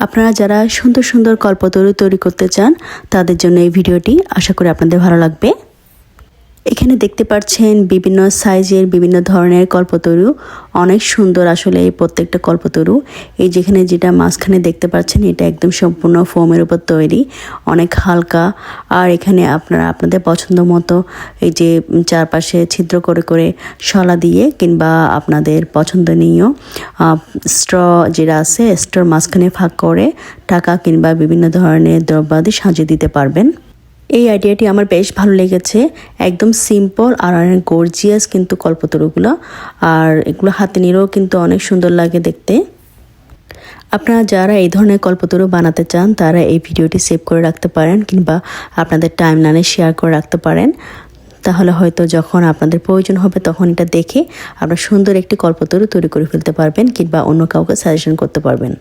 আপনারা যারা সুন্দর সুন্দর কল্পতরু তৈরি করতে চান, তাদের জন্য এই ভিডিওটি আশা করি আপনাদের ভালো লাগবে। এখানে দেখতে পাচ্ছেন বিভিন্ন সাইজের, বিভিন্ন ধরনের কল্পতরু। অনেক সুন্দর আসলে এই প্রত্যেকটা কল্পতরু। এই যেখানে যেটা মাঝখানে দেখতে পাচ্ছেন, এটা একদম সম্পূর্ণ ফোমের উপর তৈরি। অনেক হালকা। আর এখানে আপনারা, আপনাদের পছন্দ মতো এই যে চারপাশে ছিদ্র করে করে শলা দিয়ে কিংবা আপনাদের পছন্দনীয় স্ট্র যেটা আছে, স্ট্রর মাঝখানে ফাঁক করে টাকা কিংবা বিভিন্ন ধরনের দ্রব্যাদি সাজিয়ে দিতে পারবেন। এই আইডিয়াটি আমার বেশ ভালো লেগেছে। একদম সিম্পল আর অনেক গর্জিয়াস কিন্তু কল্পতরুগুলো। আর এগুলো হাতে নিলেও কিন্তু অনেক সুন্দর লাগে দেখতে। আপনারা যারা এই ধরনের কল্পতরু বানাতে চান, তারা এই ভিডিওটি সেভ করে রাখতে পারেন কিংবা আপনাদের টাইম লাইনে শেয়ার করে রাখতে পারেন। তাহলে হয়তো যখন আপনাদের প্রয়োজন হবে তখন এটা দেখে আপনারা সুন্দর একটি কল্পতরু তৈরি করে ফেলতে পারবেন কিংবা অন্য কাউকে সাজেশন করতে পারবেন।